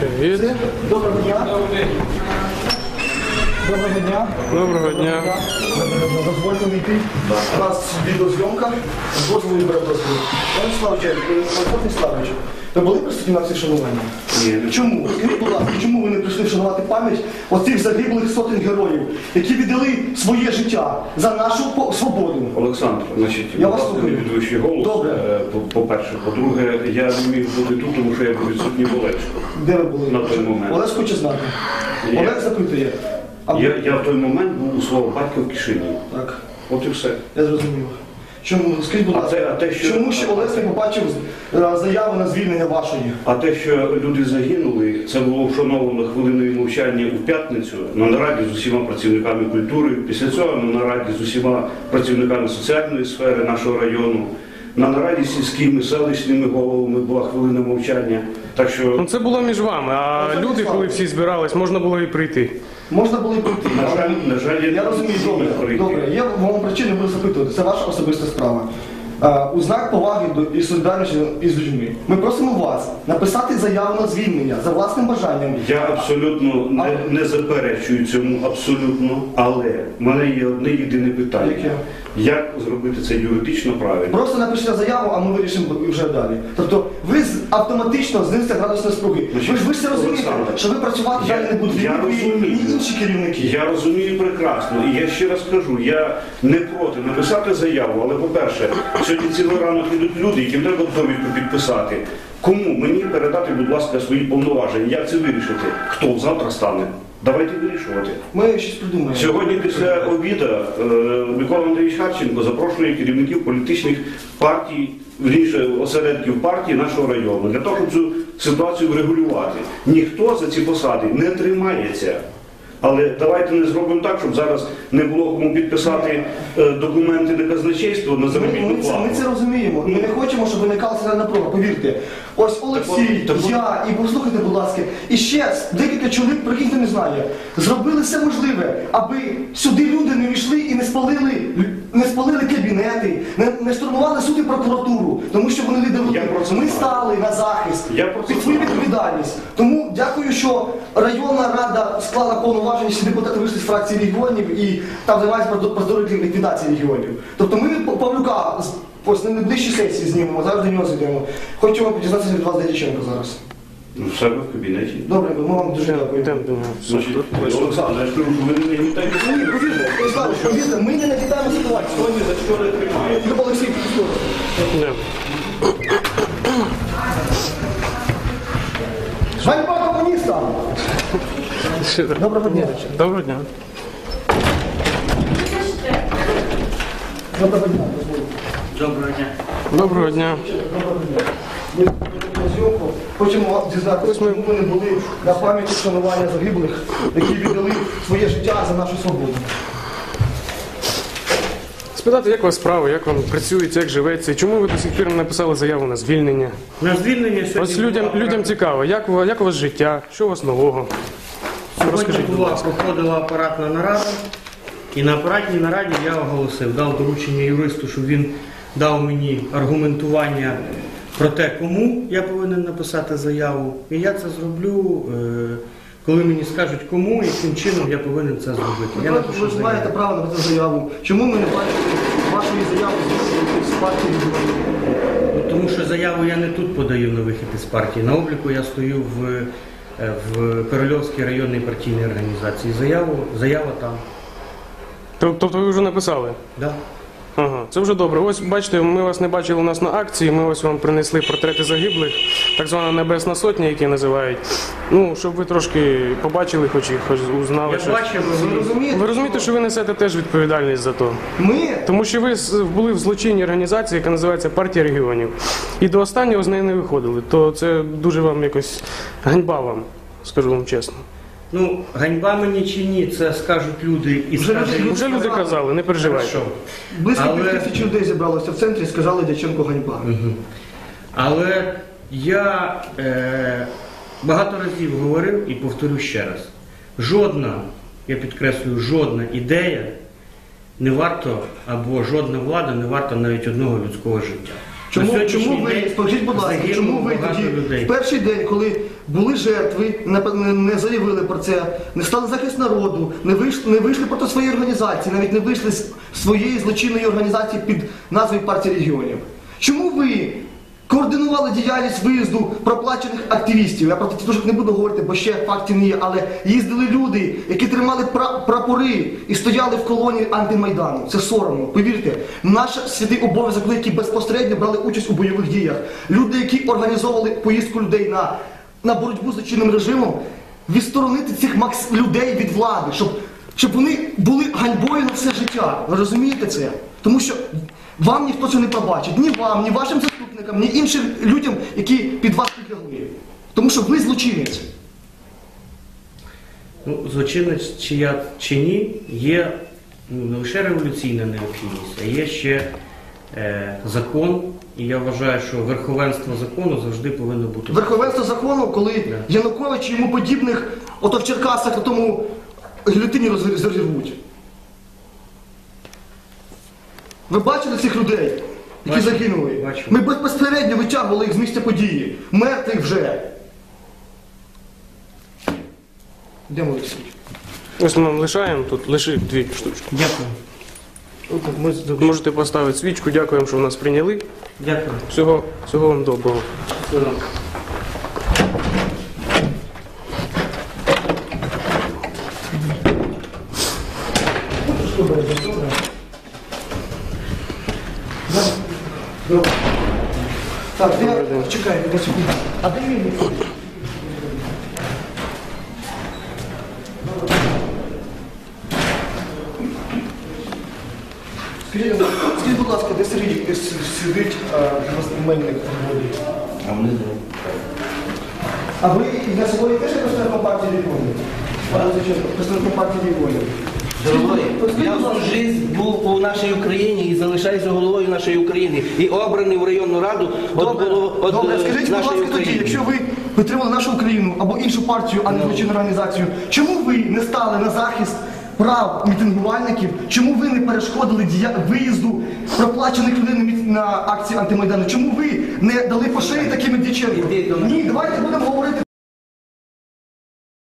Привіт. Все? Доброго дня. Доброго дня. Доброго дня. Дозвольте мені йти. У нас відеозйомка. Дозволу і бере дозволу. Пане Славичу, Пане Славич, ви були присутні на цій шануванні? Ні. Чому? Скажіть, будь ласка, чому ви не прийшли вшанувати пам'ять оцих загиблих сотень героїв, які віддали своє життя за нашу свободу? Олександр, значить, Я вас слухаю. підвищуй голос. Добре. Е, по- По-перше, по-друге, я не міг бути тут, тому що я був відсутній в Олевську. Де ви були? На той момент. Олег хоче знати. Олег запитує. А Я, я в той момент був у свого батька в кишені. Так, От і все. я зрозумів. Чому? Скажіть, будь А ласка, те- а те, що- чому ще Олег не побачив е, заяви на звільнення вашої? А те, що люди загинули, це було вшановано хвилиною мовчання у п'ятницю на нараді з усіма працівниками культури. Після цього на нараді з усіма працівниками соціальної сфери нашого району. На нараді сільськими селищними головами була хвилина мовчання. Так що Ну це було між вами, а Ну, це люди, не коли всі збирались, можна було і прийти. Можна було і прийти. На але- жаль, на жаль, я я розумію, добре. Добре, я вам причини буду запитувати. Це ваша особиста справа. Е, У знак поваги до і солідарності із людьми. Ми просимо вас написати заяву на звільнення за власним бажанням. Я абсолютно не, не заперечую цьому абсолютно, але в мене є одне єдине питання. Яке? Як зробити це юридично правильно? Просто напишіть заяву, а ми вирішимо вже далі. Тобто ви автоматично знизите градус спруги. Ви ж ви ж це розумієте, що ви працювати я- далі не будете. я розумію. інші керівники. Я розумію прекрасно, і я ще раз кажу, я не проти написати заяву, але по-перше, сьогодні цілий ранок йдуть люди, яким треба довідку підписати. Кому мені передати, будь ласка, свої повноваження? Як це вирішити? Хто завтра стане? Давайте вирішувати. Ми щось придумаємо. Сьогодні після обіду е, Микола Андрійович Харченко запрошує керівників політичних партій, вірніше осередків партії нашого району для того, щоб цю ситуацію врегулювати. Ніхто за ці посади не тримається. Але давайте не зробимо так, щоб зараз не було кому підписати е, документи на казначейство на Ми, заробітну ми, це, плату. ми це розуміємо. Ми не хочемо, щоб виникала сирена напруга. Повірте. Ось Олексій, Так от- я, і послухайте, будь ласка, і ще декілька чоловік, про яких не знає, зробили все можливе, аби сюди люди не війшли і не спалили, не спалили кабінети, не, не штурмували суд і прокуратуру, тому що вони це Ми стали на захист Я про це під свою відповідальність. Тому дякую, що районна рада склала повноваження, всі депутати вийшли з фракції регіонів і там займаються про здоров'я ліквідації регіонів. Тобто ми від Павлюка ось на найближчій сесії знімемо, зараз до нього зайдемо. Хочу дізнатися від вас Дядяченко зараз. Ну, в себе в кабінеті. Добре, ми вам дуже дякуємо. Олександр, ви не. Повірте, ми не накидаємо ситуацію. Сьогодні за що не тримає. Любов Олексій. Йдемо. Ганьба комуністам! Доброго дня. Доброго дня. Доброго дня. Доброго дня. Доброго дня. Ми хочемо дізнатися, чому ви не були на пам'яті вшанування загиблих, які віддали своє життя за нашу свободу. Спитати, як у вас справи, як вам працюється, як живеться, і чому ви до сих пір не написали заяву на звільнення? На звільнення сьогодні Ось людям, була- людям цікаво, як, у як у вас життя, що у вас нового? сьогодні розкажіть, будь була, ласка. проходила апаратна нарада, і на апаратній нараді я оголосив, дав доручення юристу, щоб він дав мені аргументування про те, кому я повинен написати заяву. І я це зроблю, е, коли мені скажуть, кому, і яким чином я повинен це зробити. Я Ви напишу ж маєте право на цю заяву. Чому ми не бачили вашої заяви з партії? Ну, Тому що заяву я не тут подаю на вихід із партії. На обліку я стою в, е, в Корольовській районній партійній організації. Заяву, заява там. Тоб- Тобто ви вже написали? Да. Ага, це вже добре. Ось бачите, ми вас не бачили у нас на акції. Ми ось вам принесли портрети загиблих, так звана Небесна Сотня, які називають. Ну, щоб ви трошки побачили, хоч і хоч узнали. Я що... бачив, Ви розумієте? Ви розумієте, що ви несете теж відповідальність за то. Ми Тому що ви були в злочинній організації, яка називається Партія регіонів. І до останнього з неї не виходили. То це дуже вам якось ганьба вам, скажу вам чесно. Ну, ганьба мені чи ні, це скажуть люди і Вже скаже люди- Вже люди казали, не переживайте. Хорошо. близько Але- пів тисячі людей зібралося в центрі і сказали Дяченко ганьба. Але я е, багато разів говорив і повторю ще раз: жодна, я підкреслюю, жодна ідея не варто або жодна влада не варта навіть одного людського життя. Чому, чому ви, скажіть, будь ласка, чому ви тоді людей. в перший день, коли були жертви, не, не заявили про це, не стали захист народу, не вийшли, не вийшли проти своєї організації, навіть не вийшли з своєї злочинної організації під назвою партії регіонів? Чому ви координували діяльність виїзду проплачених активістів? Я про тітушок не буду говорити, бо ще фактів не є, але їздили люди, які тримали пра- прапори і стояли в колоні антимайдану. Це соромно. Повірте, наш святий обов'язок, які безпосередньо брали участь у бойових діях, люди, які організовували поїздку людей на, на боротьбу з злочинним режимом, відсторонити цих макс людей від влади, щоб, щоб вони були ганьбою на все життя. Ви розумієте це? Тому що вам ніхто це не пробачить. Ні вам, ні вашим заступникам, ні іншим людям, які під вас підлягли. Тому що ви злочинець. Ну, злочинець чи я чи ні, є ну, не лише революційна необхідність, а є ще е, закон. І я вважаю, що верховенство закону завжди повинно бути. Верховенство закону, коли Янукович і йому подібних, ото в Черкасах на тому гілютині роз- розірвуть. Ви бачили цих людей, які Бачу. загинули? Бачу. Ми безпосередньо витягували їх з місця події. Мертвих вже. Де мої? Ось ми вам лишаємо тут, лиши дві штучки. Дякую. Можете поставити свічку, дякуємо, що нас прийняли. Дякую. Всього, всього вам доброго. Так, де... Чекай, де сюди. А де він? Скажіть, скажіть, будь ласка, де Сергій де с- сидить мельник воді? А вони А ви для своєї теж представником партії регіонів? Пане Заченко, представником партії регіонів. Дорогой, я всю жизнь був у нашій Україні і залишаюся головою нашої України. І обраний в районну раду от, Добре, от, добре, е, скажіть, будь ласка, тоді, якщо ви підтримали нашу Україну або іншу партію, а не злочинну організацію, чому ви не стали на захист прав мітингувальників? Чому ви не перешкодили дія... виїзду проплачених людей на, акції антимайдану? Чому ви не дали по шиї такими мене. Ні, давайте будемо говорити.